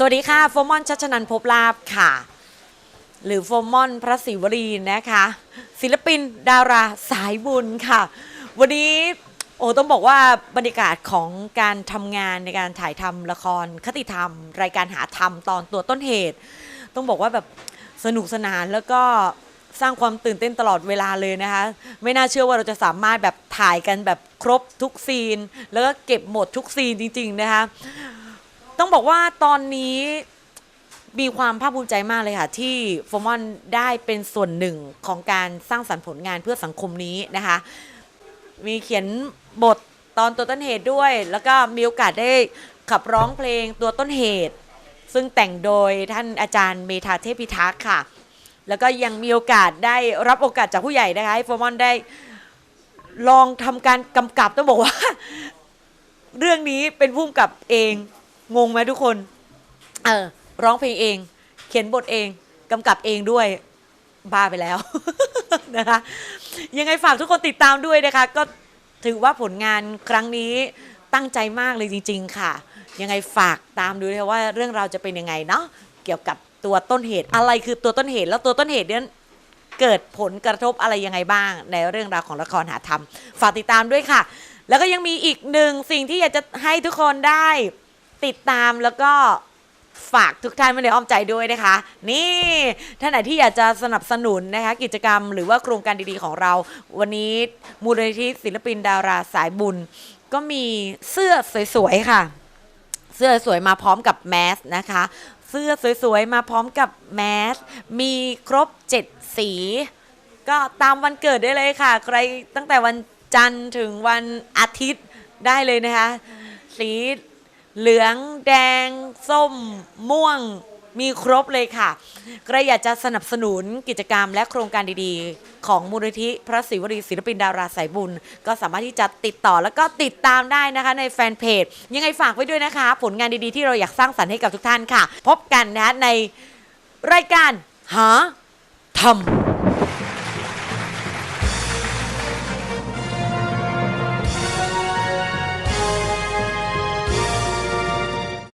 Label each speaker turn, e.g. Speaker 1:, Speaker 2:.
Speaker 1: สวัสดีค่ะโฟมอนชัชนันพบลาบค่ะ หรือโฟมอนพระศิวรีนะคะ ศิลปินดาราสายบุญค่ะ วันนี้โอ้ต้องบอกว่าบรรยากาศของการทำงานในการถ่ายทำละครคติธรรม รายการหาธรรมตอนตัวต้นเหตุ ต้องบอกว่าแบบสนุกสนานแล้วก็สร้างความตื่นเต้นตลอดเวลาเลยนะคะ ไม่น่าเชื่อว่าเราจะสามารถแบบถ่ายกันแบบครบทุกซีน แล้วก็เก็บหมดทุกซีนจริง ๆ นะคะ ต้องบอกว่าตอนนี้มีความภาคภูมิใจมากเลยค่ะ ที่โฟมอนได้เป็นส่วนหนึ่งของการสร้างสรรค์ผลงานเพื่อสังคมนี้นะคะ มีเขียนบทตอนตัวต้นเหตุด้วย แล้วก็มีโอกาสได้ขับร้องเพลงตัวต้นเหตุ ซึ่งแต่งโดยท่านอาจารย์เมธาเทพิทักษ์ค่ะ แล้วก็ยังมีโอกาสได้รับโอกาสจากผู้ใหญ่นะคะให้โฟมอนได้ลองทำการกำกับต้องบอกว่า เรื่องนี้เป็นผู้กำกับเอง งงไหมทุกคนเออร้องเพลงเอง เขียนบทเองกำกับเองด้วยบ้าไปแล้วนะคะยังไงฝากทุกคนติดตามด้วยนะคะ ก็ถือว่าผลงานครั้งนี้ตั้งใจมากเลยจริง ๆ ค่ะ ยังไงฝากตามดูเลยว่าเรื่องราวจะเป็นยังไงเนาะเกี่ยวกับตัวต้นเหตุอะไรคือตัวต้นเหตุแล้วตัวต้นเหตุเนี่ยเกิดผลกระทบอะไรยังไงบ้าง ในเรื่องราวของละครหาธรรม ฝากติดตามด้วยค่ะ แล้วก็ยังมีอีกหนึ่งสิ่งที่อยากจะให้ทุกคนได้ ติดตามแล้วก็ฝากทุกท่านไว้ในอ้อมใจด้วยนะคะ นี่ท่านไหนที่อยากจะสนับสนุนนะคะกิจกรรมหรือว่าโครงการดีๆของเรา วันนี้มูลนิธิศิลปินดาราสายบุญ ก็มีเสื้อสวยๆค่ะ เสื้อสวยมาพร้อมกับแมสนะคะ เสื้อสวยๆมาพร้อมกับแมสมีครบ 7 สี ก็ตามวันเกิดได้เลยค่ะ ใครตั้งแต่วันจันทร์ถึงวันอาทิตย์ได้เลยนะคะ สี เหลืองแดง ส้ม ม่วงมีครบเลยค่ะใครอยากจะสนับสนุนกิจกรรมและโครงการดีๆ ของมูลนิธิพระศิวรีศิลปินดาราสายบุญ ก็สามารถที่จะติดต่อแล้วก็ติดตามได้นะคะในแฟนเพจ ยังไงฝากไว้ด้วยนะคะ ผลงานดีๆที่เราอยากสร้างสรรค์ให้กับทุกท่านค่ะ พบกันนะคะในรายการหาทำ